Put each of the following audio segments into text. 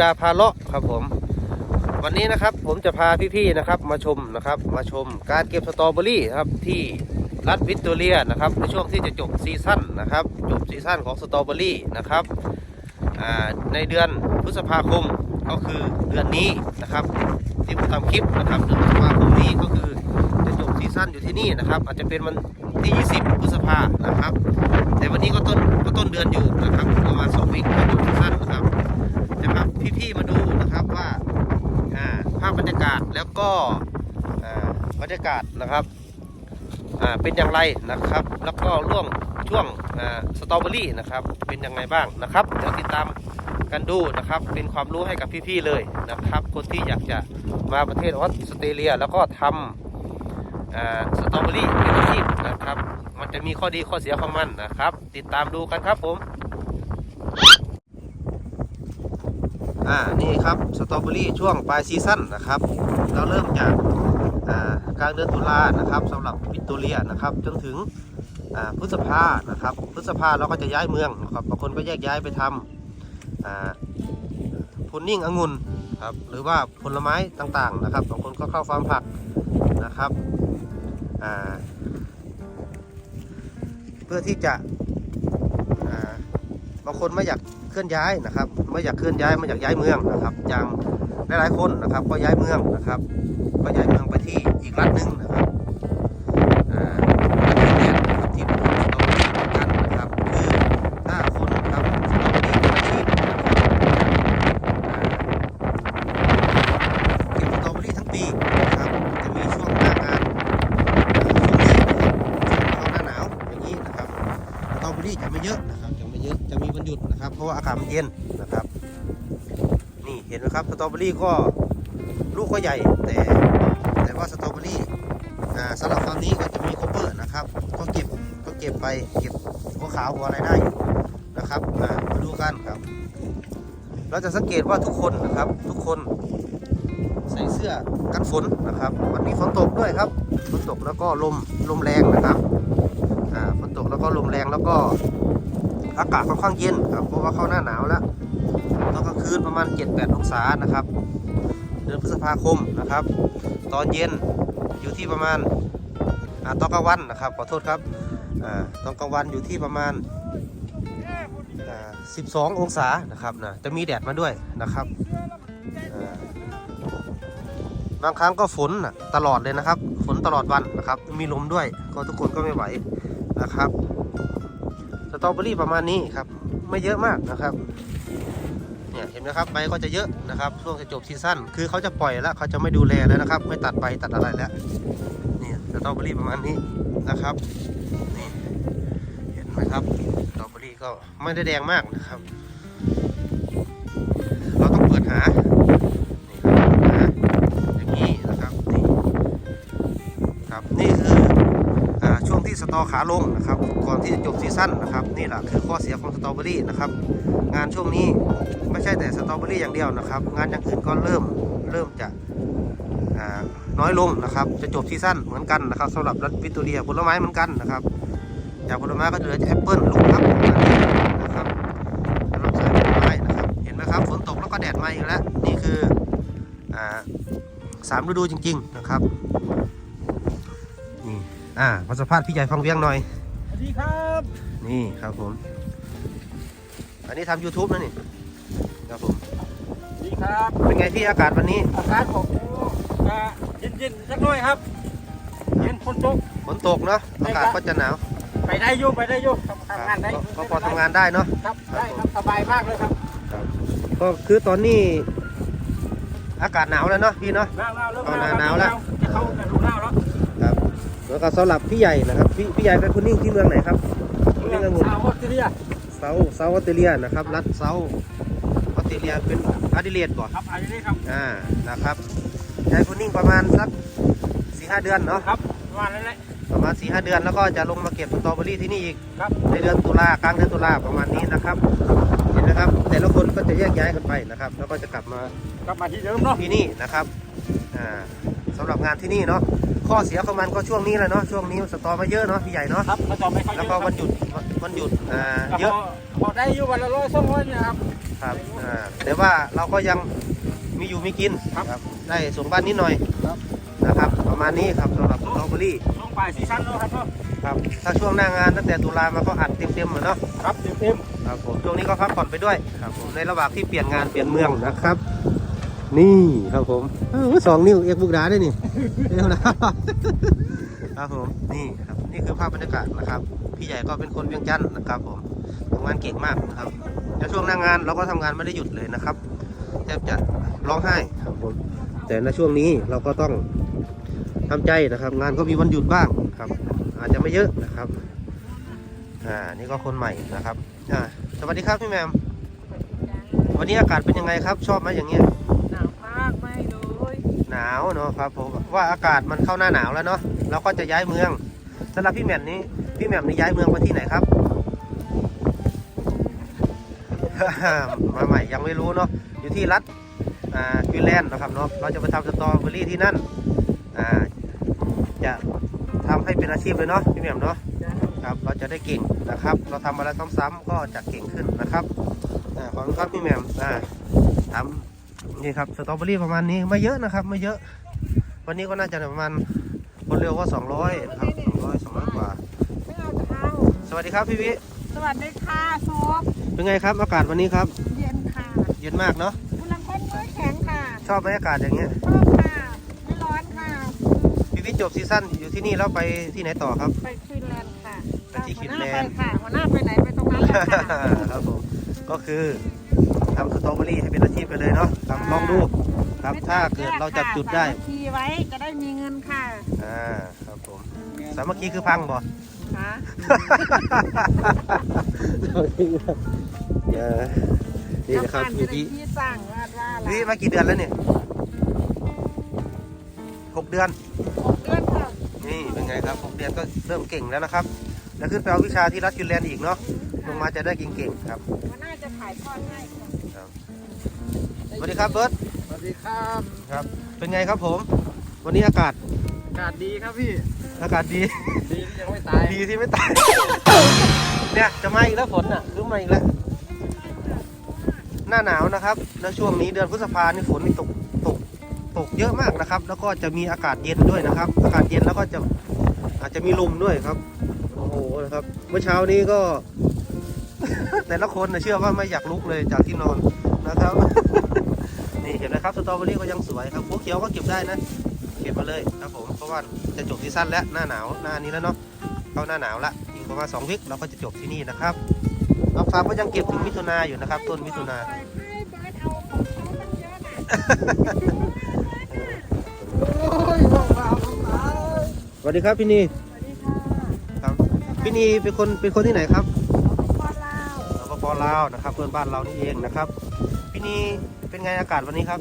ดาพาเลาะครับผม วันนี้นะครับผมจะพาพี่ๆนะครับ มาชมนะครับ มาชมการเก็บสตรอเบอรี่ครับที่รัฐวิกตอเรียนะครับ ในช่วงที่จะจบซีซั่นนะครับ จบซีซั่นของสตรอเบอรี่นะครับในเดือนพฤษภาคมก็คือเดือนนี้นะครับ ที่ผมทำคลิปนะครับเดือนพฤษภาคมนี้ก็คือจะจบซีซั่นอยู่ที่นี่นะครับ อาจจะเป็นวันที่ 20 พฤษภานะครับ แต่วันนี้ก็ต้นก็ต้นเดือนอยู่นะครับประมาณ2วีคก็จบซีซั่นนะครับจะพาพี่ๆมาดูนะครับว่าอ่าภาพบรรยากาศแล้วก็อ่าบ รรยากาศนะครับเป็นอย่างไรนะครับ แล้วก็ร่วงช่วงสตรอเบอรี่นะครับ เป็นยังไงบ้างนะครับ เดี๋ยวติดตามกันดูนะครับ เป็นความรู้ให้กับพี่ๆเลยนะครับ คนที่อยากจะมาประเทศออสเตรเลีย แล้วก็ทำอ่าสตรอเบอรี่เป็นอาชีพนะครับ มันจะมีข้อดีข้อเสียของมันนะครับ ติดตามดูกันครับผมอ่านี่ครับสตรอเบอรี่ช่วงปลายซีซั่นนะครับ เราเริ่มจาก กลางเดือนตุลานะครับสำหรับวิกตอเรียนะครับจนถึงพฤษภานะครับพฤษภาเราก็จะย้ายเมืองนะครับบางคนก็แยกย้ายไปทำอ่าพุนนิ่งองุ่นครับหรือว่าผลไม้ต่างๆนะครับบางคนก็เข้าฟาร์มผักนะครับเพื่อที่จะบางคนไม่อยากเคลื่อนย้ายนะครับ ไม่อยากเคลื่อนย้ายไม่อยากย้ายเมืองนะครับอย่างหลายๆคนนะครับก็ย้ายเมืองนะครับ ก็ย้ายเมืองไปที่อีกรัฐหนึ่งนะครับอ่าที่เนี่ยนะครับที่ผมสตรอเรี่เหมือนกันนะครับคือถ้าคนทำสตรอรี่อาชีพนะครับเก็บสตรอเบอรี่ทั้งปีนะครับจะมีช่วงหน้างานช่วงนี้นะครับช่วงหน้าหนาวอย่างนี้นะครับสตรอเบอรี่จะไม่เยอะนะครับจะไม่เยอะจะมีวันหยุดนะครับ เพราะว่าอากาศมันเย็นนะครับ นี่เห็นไหมครับสตรอเบอรี่ก็ ลูกก็ใหญ่แต่แต่ว่าสตรอเบอรี่อ่าสำหรับฟาร์มนี้ก็จะมีโคเปอร์นะครับ ก็เก็บก็เก็บไปเก็บหัวขาวหัวอะไรได้อยู่นะครับอ่ามาดูกันครับ เราจะสังเกตว่าทุกคนนะครับทุกคนใส่เสื้อกันฝนนะครับ วันนี้ฝนตกด้วยครับฝนตกแล้วก็ลมลมแรงนะครับอ่าฝนตกแล้วก็ลมแรงแล้วก็อากาศค่อนข้างเย็นครับเพราะว่าเข้าหน้าหนาวแล้วตอนกลางคืนประมาณ 7-8 องศานะครับ เดือนพฤษภาคมนะครับ ตอนเย็นอยู่ที่ประมาณอาตอนกลางวันนะครับขอโทษครับอตอนกลางวันอยู่ที่ประมาณ 12 องศานะครับนะจะมีแดดมาด้วยนะครับ บางครั้งก็ฝนตลอดเลยนะครับ ฝนตลอดวันนะครับ มีลมด้วยก็ทุกคนก็ไม่ไหวนะครับสตรอเบอรี่ประมาณนี้ครับ ไม่เยอะมากนะครับ เนี่ยเห็นไหมครับใบก็จะเยอะนะครับช่วงจะจบซีซั่นคือเขาจะปล่อยแล้วเขาจะไม่ดูแลแล้วนะครับ ไม่ตัดใบตัดอะไรแล้วนี่สตรอเบอรี่ประมาณนี้นะครับนี่เห็นไหมครับสตรอเบอรี่ก็ไม่ได้แดงมากนะครับ เราต้องเปิดหา ตอขาลงนะครับ ก่อนที่จะจบซีซั่นนะครับ นี่แหละคือข้อเสียของสตรอเบอรี่นะครับ งานช่วงนี้ไม่ใช่แต่สตรอเบอรี่อย่างเดียวนะครับ งานอย่างอื่นก็เริ่มเริ่มจะน้อยลงนะครับ จะจบซีซั่นเหมือนกันนะครับสำหรับรัฐวิกตอเรียผลไม้เหมือนกันนะครับจากผลไม้ก็จะเหลือแอปเปิลลูกครับนะครับสำหรับสายผลไม้นะครับ เห็นไหมครับฝนตกแล้วก็แดดมาอีกแล้ว นี่คืออสามฤดูจริง ๆ นะครับ อ่ามาสัมภาษณ์พี่ใหญ่ฟังเวียงหน่อย สวัสดีครับ นี่ครับผม อันนี้ทำ YouTube นะนี่ ครับผม สวัสดีครับ เป็นไงพี่อากาศวันนี้ อากาศของอ่าเย็นๆสักหน่อยครับ เย็นฝนตก ฝนตกเนาะอากาศก็จะหนาวไปได้อยู่ไปได้อยู่ทำทำงานได้ก็ก็พอทำงานได้เนาะ ครับได้ครับสบายมากเลยครับก็คือตอนนี้ อากาศหนาวแล้วเนาะพี่เนาะ หนาวหนาวเริ่มเอาหนาวหนาวแล้ว จะเข้าฤดูหนาวแล้วครับ แล้วก็สำหรับพี่ใหญ่นะครับพี่พี่ใหญ่เป็นคนนิ่งที่เมืองไหนครับคนนิ่งองุ่นชาวออสเตรเลียเซาเซาออสเตรเลียนะครับรัฐเซาออสเตรเลียเป็นอาดิเลดก่อนครับอันนี้ครับอ่านะครับใช้คูนิ่งประมาณสักสี่ห้าเดือนเนาะครับประมาณนั้นแหละประมาณสี่ห้าเดือนแล้วก็จะลงมาเก็บสตรอเบอรี่ที่นี่อีกครับในเดือนตุลากลางเดือนตุลาประมาณนี้นะครับเห็นนะครับ แต่ละคนก็จะแยกย้ายกันไปนะครับ แล้วก็จะกลับมากลับมาที่เดิมเนาะที่นี่นะครับอ่าสำหรับงานที่นี่เนาะ ข้อเสียของมันก็ช่วงนี้แหละเนาะช่วงนี้สตอมาเยอะเนาะพี่ใหญ่เนาะครับมาต่อไม่ค่อยเยแล้วอะก็ควัรับนหยุดวันหยุดอ่าเยอะพอได้อยู่วันละร้อยสองร้อยเนี่ยครับ ครับอ่าแต่ว่าเราก็ยังมีอยู่มีกินครับได้ส่งบ้านนิดหน่อยครับ นะครับประมาณนี้ครับสำหรับสตรอเบอรี่ช่วงปลายซีซั่นเนาะครับเนาะครับถ้าช่วงหน้างานตั้งแต่ตุลามาก็อัดเต็มๆเหมือนเนาะ ครับเต็มเต็ม ครับผมช่วงนี้ก็พักผ่อนไปด้วยครับผมในระหว่างที่เปลี่ยนงานเปลี่ยนเมืองนะครับ นี่ครับผมเอ้าสองนิ้วเอกบุกดาได้นี่เร็วนะครับครับผมนี่ครับนี่คือภาพบรรยากาศนะครับ พี่ใหญ่ก็เป็นคนเวียงจันทร์นะครับ ผมทำงานเก่งมากนะครับแล้วช่วงหน้างงานเราก็ทำงานไม่ได้หยุดเลยนะครับแทบจะร้องไห้ครับผมแต่ในช่วงนี้เราก็ต้องทำใจนะครับ งานก็มีวันหยุดบ้างครับ อาจจะไม่เยอะนะครับอ่านี่ก็คนใหม่นะครับอ่าสวัสดีครับพี่แมมวันนี้อากาศเป็นยังไงครับ ชอบไหมอย่างเงี้ย หนาวมากไม่เลย ห นาวเนาะครับผมว่าอากาศมันเข้าหน้าหนาวแล้วเนาะเราก็จะย้ายเมืองสำหรับพี่แหม่มนี้พี่แหม่มนี่ย้ายเมืองไปที่ไหนครับ มาใหม่ยังไม่รู้เนาะอยู่ที่รัฐอ่าฟินแลนด์นะครับเนาะเราจะไปทำสตรอเบอรี่ที่นั่นอ่าจะทำให้เป็นอาชีพเลยเนาะพี่แหม่มเนาะครับเราจะได้เก่งนะครับ เราทำอะไรซ้ำๆก็จะเก่งขึ้นนะครับอ่าขอบคุณครับพี่แหม่มอ่าทำ นี่ครับสตรอเบอรี่ประมาณนี้ไม่เยอะนะครับไม่เยอะ วันนี้ก็น่าจะประมาณคนเร็วก็200นะครับ200 200กว่า ไม่เอาเท้าสวัสดีครับพี่วิสวัสดีค่ะโซฟเป็นไงครับอากาศวันนี้ครับ เย็นค่ะเย็นมากเนาะคุณลังคนมือแข็งค่ะชอบไหมอากาศอย่างเงี้ยชอบค่ะไม่ร้อนค่ะพี่วิจบซีซั่นอยู่ที่นี่แล้วไปที่ไหนต่อครับ ไปฟินแลนด์ค่ะไปที่ฟินแลนด์หัวหาไปค่ะหัวหน้าไปไหนไปตรงนั้นเลยค่ะครับผมก็คือ ทำสตรอเบอรี่ให้เป็นอาชีพไปเลยเนาะครับลองดูครับถ้าเกิดเราจับจุดได้สามัคคีไว้จะได้มีเงินค่ะอ่าครับผมสามัคคีคือพังบ่ค่ะเออนี่นะครับพี่พี่พี่ที่สั่งว่าว่าอะไรพี่มากี่เดือนแล้วเนี่ยหกเดือนหกเดือนค่ะนี่เป็นไงครับหกเดือนก็เริ่มเก่งแล้วนะครับ แล้วขึ้นไปเอาวิชาที่รัฐฟินแลนด์อีกเนาะลงมาจะได้เก่งๆครับหัวหน้าจะถ่ายทอดให้ค่ะ สวัสดีครับเบิร์ตสวัสดีครับครับ เป็นไงครับผม วันนี้อากาศอากาศดีครับพี่ อากาศดี ดีที่ยังไม่ตาย ดีที่ไม่ตาย เนี่ยจะมาอีกแล้วฝนอะคือมาอีกแล้ว หน้าหนาวนะครับ แล้วช่วงนี้เดือนพฤษภานี่ฝนนี่ตกตกตกเยอะมากนะครับ แล้วก็จะมีอากาศเย็นด้วยนะครับ อากาศเย็นแล้วก็จะอาจจะมีลมด้วยครับ โอ้โหนะครับ เมื่อเช้านี้ก็ แต่ละคนนะเชื่อว่าไม่อยากลุกเลยจากที่นอนนะครับนี่เห็นไหมครับสตรอเบอรี่ก็ยังสวยครับพวกเขียวก็เก็บได้นะเก็บมาเลยครับผมเพราะว่าจะจบซีซั่นแล้วหน้าหนาวหน้านี้แล้วเนาะเข้าหน้าหนาวละอีกประมาณสองวิคเราก็จะจบที่นี่นะครับเราฟาร์มก็ยังเก็บถึงมิถุนาอยู่นะครับ ต้นมิถุนาให้เบิร์ดเอาของเขาตั้งเยอะน่ะโอ้ยบอกมาบอกมาสวัสดีครับพี่นีสวัสดีค่ะครับพี่นีเป็นคนเป็นคนที่ไหนครับพ่อเล่าสปปลาวนะครับเพื่อนบ้านเรานี่เองนะครับ พี่นีเป็นไงอากาศวันนี้ครับ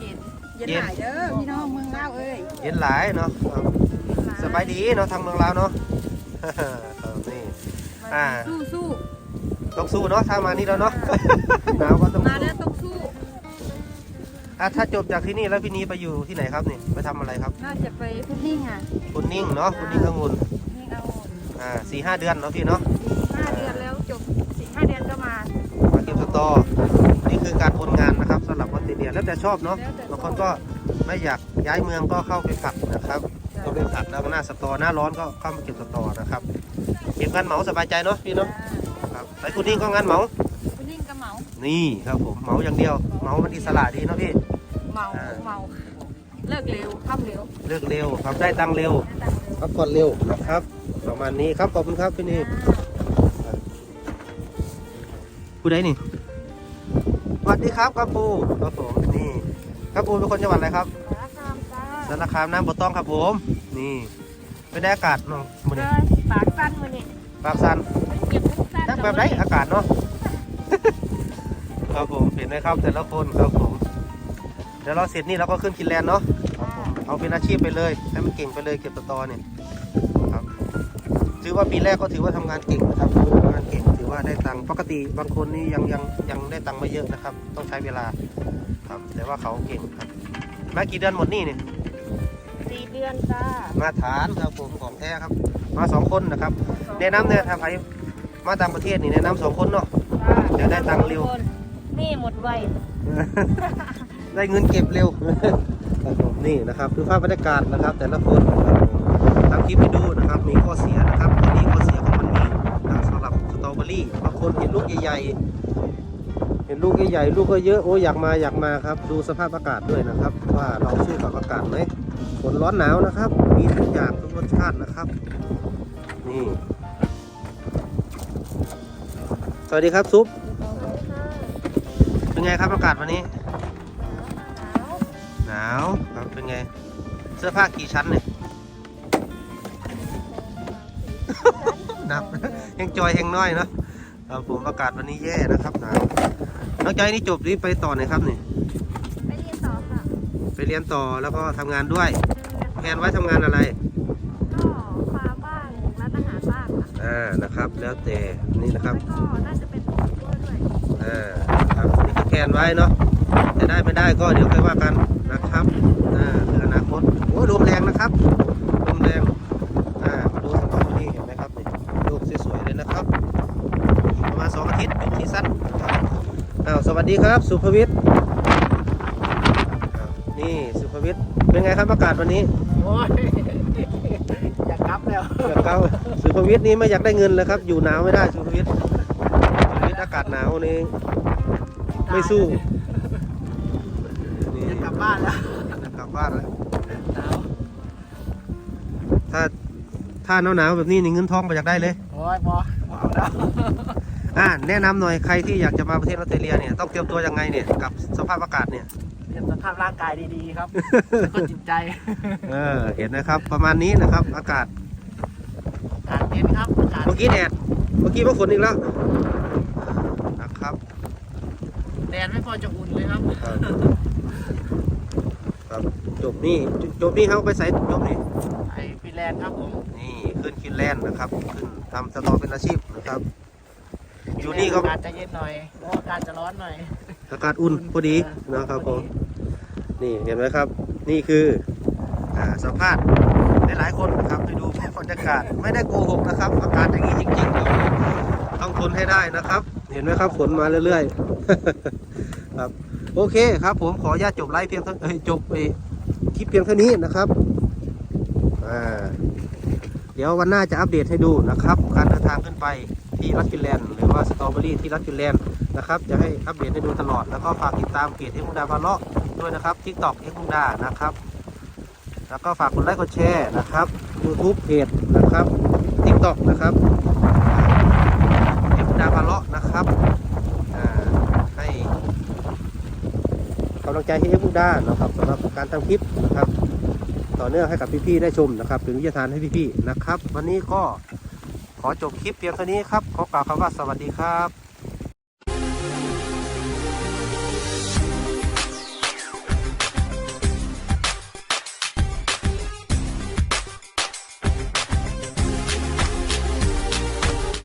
เย็นเย็นหลายเด้อพี่น้องเมืองเล่าวเอ้ยเย็นหลายเนาะครับสบายดีเนาะทางเมืองลาวเนาะครับนี่อ่าสู้สู้ต้องสู้เนาะถ้ามานี่แล้วเนาะหนาวก็ต้องมาสู้แล้วต้องสู้อะถ้าจบจากที่นี่แล้วพี่นีไปอยู่ที่ไหนครับนี่ไปทำอะไรครับน่าจะไปพุดดิ้งอะคุณนิ่งเนาะคุณนิ่งองุ่นนี่เอาอ่าสี่ห้าเดือนเนาะพี่เนาะห้าเดือนแล้วจบสี่ห้าเดือนก็มามาเก็บสตอนี่คือ การโอนงานนะครับสำหรับออสเตรเลียแล้วแต่ชอบเนาะแล้วแต่บางคนก็ไม่อยากย้ายเมืองก็เข้าไปฝักนะครับก็ไปฝักแล้วก็หน้าสตอหน้าร้อนก็เข้ามาเก็บสตอนะครับเก็บงานเหมาสบายใจเนาะพี่เนาะครับไปคุณนิ่งก็งานเหมาพุดดิ้งก็เหมานี่ครับผมเหมาอย่างเดียวเหมามันอิสระดีเนาะพี่เมาอ่าเมาเลิกเร็วค่ำเร็วเลือกเร็วครับได้ตังค์เร็วพักผ่อนเร็วนะครับประมาณนี้ครับขอบคุณครับพี่นี่ผู้ใดนี่ส วัสดีครับครับปูครับผมนี่ครับปูเป็นคนจังหวัดอะไรครับสารคามจ้าสารคามน้ำบ่ต้องครับผม นี่เป็นได้อากาศเนาะมื้อเดินี้นปากสั้นมาเนี่ยปากสันเก็บทุกสั้นนักแบบไหนอากาศเนาะ ครับผมเห็นไหมครับแต่ละคนครับผมเดี๋ยวเราเสร็จนี่เราก็ขึ้นกินแลนด์เนาะเอาเป็นอาชีพไปเลยให้มันเก่งไปเลยเก็บตะตอเนี่ยครับ ถือว่าปีแรกก็ถือว่าทำงานเก่งนะครับทำงานเก่งถือว่าได้ตังค์ปกติบางคนนี่ยังยังยังได้ตังค์ไม่เยอะนะครับ ต้องใช้เวลาครับแต่ว่าเขาเก่งครับมากี่เดือนหมดหนี่เนี่ยสี่เดือนจ้ามาฐานครับผมของแท้ครับ มาสองคนนะครับแนะนำเนี่ยถ้าใครมาต่างประเทศนี่แนะนำสองคนเนาะเดี๋ยวได้ตังค์เร็วนี่หมดไวได้เงินเก็บเร็วครับผมนี่นะครับคือภาพบรรยากาศนะครับ แต่ละคนนะครับผมทำ คลิปให้ดูนะครับ มีข้อเสียนะครับข้อดีข้อเสียของมันมีนะครับสำหรับสตรอเบอรี่บางคนเห็นลูกใหญ่ๆเห็นลูกใหญ่ๆลูกก็เยอะโอ้ยอยากมาอยากมาครับ ดูสภาพอากาศด้วยนะครับ ว่าเราสู้กับอากาศไหมฝนร้อนหนาวนะครับ มีทุกอย่างทุกรสชาตินะครับนี่สวัสดีครับซุปเป็นไงครับอากาศวันนี้หนาวครับเป็นไง เสื้อผ้ากี่ชั้นเนี่ย นับยังจอยยังน้อยเนาะครับผมอากาศวันนี้แย่นะครับหนาวน้องจอยนี่จบนี่ไปต่อไหนครับนี่ไปเรียนต่อค่ะไปเรียนต่อแล้วก็ทำงานด้วยแผนไว้ทำงานอะไรก็ฟาร์มบ้างร้านอาหารบ้างค่ะอ่านะครับ แล้วแต่นี่นะครับแล้วก็น่าจะเป็นยูทูบเบอร์ด้วยอ่าครับนี่ก็แผนไว้เนาะจะได้ไม่ได้ก็เดี๋ยวค่อยว่ากันนะครับอ่าเพื่ออนาคตโอ้ยลมแรงนะครับ สวัสดีครับ สุภวิทย์อ้าวนี่สุภวิทย์เป็นไงครับอากาศวันนี้โอ้ยอยากกลับแล้วอยากเข้าสุภวิทย์นี้ไม่อยากได้เงินเลยครับ อยู่หนาวไม่ได้สุภวิทย์สุภวิทย์อากาศหนาวนี่ไม่สู้นี่อยากกลับบ้านแล้วกลับบ้านแล้วหนาวถ้าถ้าหนาวหนาวๆแบบนี้นี่เงินทองไปอยากได้เลยโอ้ยพอพอเอาแล้ว อ่าแนะนำหน่อยใครที่อยากจะมาประเทศออสเตรเลียเนี่ยต้องเตรียมตัวยังไงเนี่ยกับสภาพอากาศเนี่ยเตรียมสภาพร่างกายดีๆครับแล้วก็จิตใจเออเห็นนะครับ ประมาณนี้นะครับ อากาศอากาศเย็นครับอากาศเมื่อกี้แดดเมื่อกี้ว่าฝนอีกแล้วนะครับแดดไม่พอจะอุ่นเลยครับ ครับครับจบนี่จบนี่เขาไปใส่จบนี่ไอฟินแลนด์ครับผมนี่ขึ้นคินแลนด์นะครับขึ้นทำสตอเป็นอาชีพนะครับ อยู่นี่ก็อากาศจะเย็นหน่อยเพราะอากาศจะร้อนหน่อย อากาศอุ่นพอดีนะครับผมนี่เห็นไหมครับ นี่คืออ่าสัมภาษณ์หลายๆคนนะครับไปดูบรรยากาศไม่ได้โกหกนะครับ อากาศอย่างนี้จริงๆต้องทนให้ได้นะครับ เห็นไหมครับฝนมาเรื่อยๆครับโอเคครับ ผมขออนุญาตจบไลฟ์เพียงเท่าเอ้ยจบไปคลิปเพียงเท่านี้นะครับอ่าเดี๋ยววันหน้าจะอัปเดตให้ดูนะครับ การเดินทางขึ้นไป ที่รัสฟินแลนด์หรือว่าสตรอเบอรี่ที่รัสฟินแลนด์นะครับจะให้อัปเดตให้ดูตลอดแล้วก็ฝากติดตามเพจเอ็กมุงดาพาเลาะด้วยนะครับทิกตอกเอ็กมุงดานะครับ แล้วก็ฝากกดไลค์กดแชร์นะครับ YouTube เพจนะครับ TikTok นะครับเอ็กมุงดาพาเลาะนะครับให้กำลังใจให้เอ็กมุงดานะครับสำหรับการทำคลิปนะครับ ต่อเนื่องให้กับพี่ๆได้ชมนะครับ เป็นวิทยาทานให้พี่ๆนะครับ วันนี้ก็ ขอจบคลิปเพียงเท่านี้ครับ ขอกล่าวคำว่าสวัสดีครับ